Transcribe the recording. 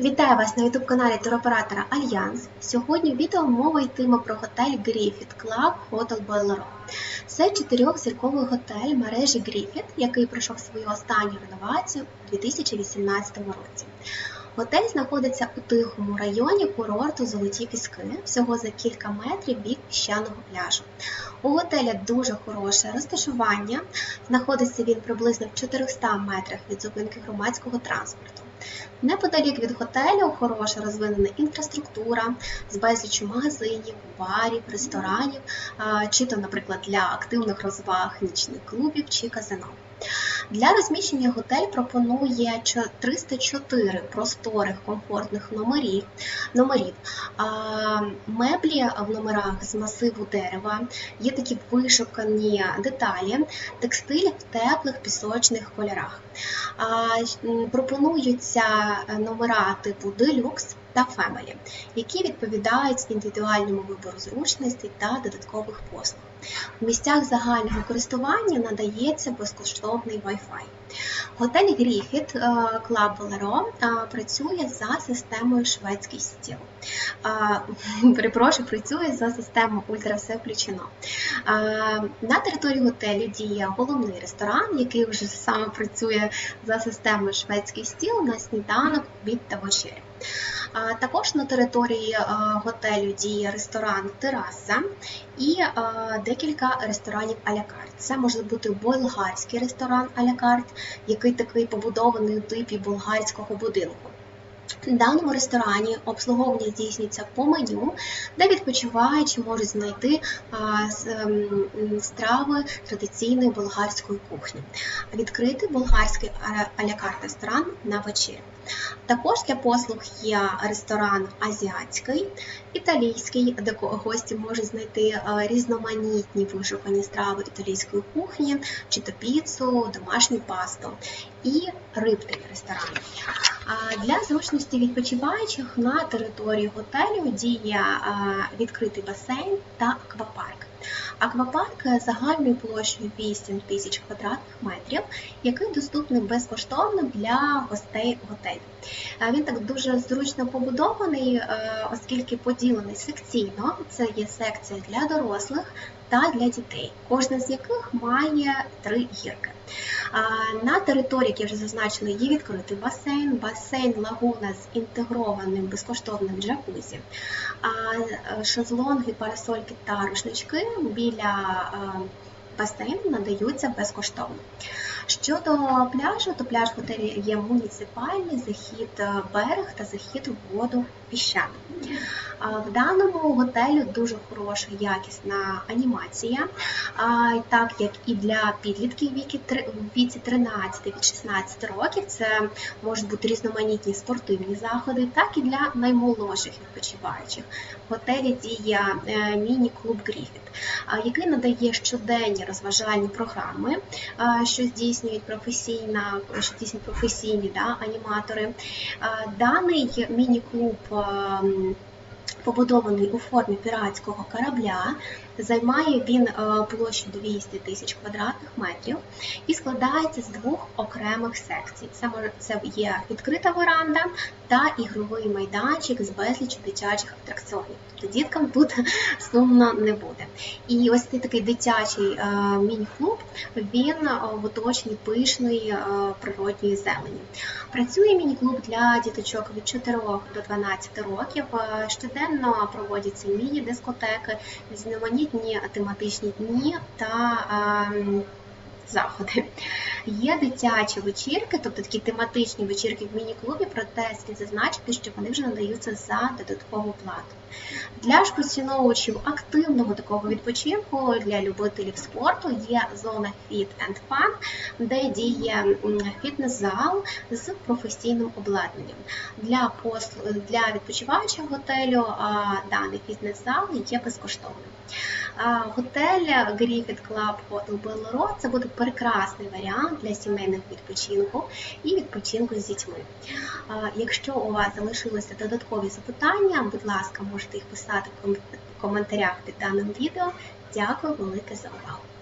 Вітаю вас на youtube каналі туроператора Альянс. Сьогодні в відео мова йтиме про готель Griffith Club Hotel Boilero. Це чотирьохзірковий готель мережі Griffith, який пройшов свою останню реновацію у 2018 році. Готель знаходиться у тихому районі курорту Золоті Піски, всього за кілька метрів від піщаного пляжу. У готеля дуже хороше розташування. Знаходиться він приблизно в 400 метрах від зупинки громадського транспорту. Неподалік від готелю хороша розвинена інфраструктура з безлічю магазинів, барів, ресторанів, чи то, наприклад, для активних розваг нічних клубів чи казино. Для розміщення готель пропонує 304 просторих комфортних номерів. номерів. Меблі в номерах з масиву дерева, є такі вишукані деталі, текстиль в теплих пісочних кольорах. Пропонуються е, номера типу Deluxe та Family, які відповідають індивідуальному вибору зручностей та додаткових послуг. В місцях загального користування надається безкоштовний Wi-Fi. Готель Griffith Club Bolero працює за системою шведський стіл. Е, Перепрошую, працює за системою Ультра все включено. Е, На території готелю діє головний ресторан, який вже саме працює за системою шведський стіл на сніданок, обід та вечерю. Також на території е, готелю діє ресторан Тераса і е, декілька ресторанів а-ля карт. Це може бути болгарський ресторан а-ля карт, який такий побудований у типі болгарського будинку. В даному ресторані обслуговування здійснюється по меню, де відпочиваючі можуть знайти с- ем, страви традиційної болгарської кухні. Відкритий болгарський а- а-ля карт ресторан на вечерю. Також для послуг є ресторан азіатський, італійський, де гості можуть знайти е, різноманітні вишукані страви італійської кухні, чи то піцу, домашню пасту і рибний ресторан. Для зручності відпочиваючих на території готелю діє відкритий басейн та аквапарк. Аквапарк загальною площею 8 тисяч квадратних метрів, який доступний безкоштовно для гостей готелю. А Він так дуже зручно побудований, е, оскільки поділений секційно. Це є секція для дорослих та для дітей, кожна з яких має три гірки. На території, як я вже зазначила, є відкритий басейн, басейн лагуна з інтегрованим безкоштовним джакузі, шезлонги, парасольки та рушнички біля басейну надаються безкоштовно. Щодо пляжу, то пляж в готелі є муніципальний, захід е, берег та захід в воду піщаний. В даному готелю дуже хороша якісна анімація, так як і для підлітків віці 13 від 16 років, це можуть бути різноманітні спортивні заходи, так і для наймолодших відпочиваючих. В готелі діє е, міні-клуб Гріфіт, який надає щоденні розважальні програми, що здійснюють професійна, що здійснюють професійні да, аніматори. Даний міні-клуб ем, побудований у формі піратського корабля. Займає він е, площу 200 тисяч квадратних метрів і складається з двох окремих секцій. Це це є відкрита веранда та ігровий майданчик з безліччю дитячих атракціонів. Тобто діткам тут сумно не буде. І ось цей такий дитячий е, міні-клуб він е, в оточенні пишної природньої зелені. Працює міні-клуб для діточок від 4 до 12 років. Щоденно проводяться міні-дискотеки, різноманітні тематичні дні та ем, заходи. Є дитячі вечірки, тобто такі тематичні вечірки в міні-клубі, проте слід зазначити, що вони вже надаються за додаткову плату. Для ж поціновувачів активного такого відпочинку для любителів спорту є зона Fit and Fun, де діє фітнес-зал з професійним обладнанням. Для послу... для відпочиваючих готелю а, даний фітнес-зал є безкоштовним. А, Готель Griffith Club Hotel Belleroy – це буде прекрасний варіант для сімейного відпочинку і відпочинку з дітьми. Якщо у вас залишилися додаткові запитання, будь ласка, можете їх писати в коментарях під даним відео. Дякую велике за увагу!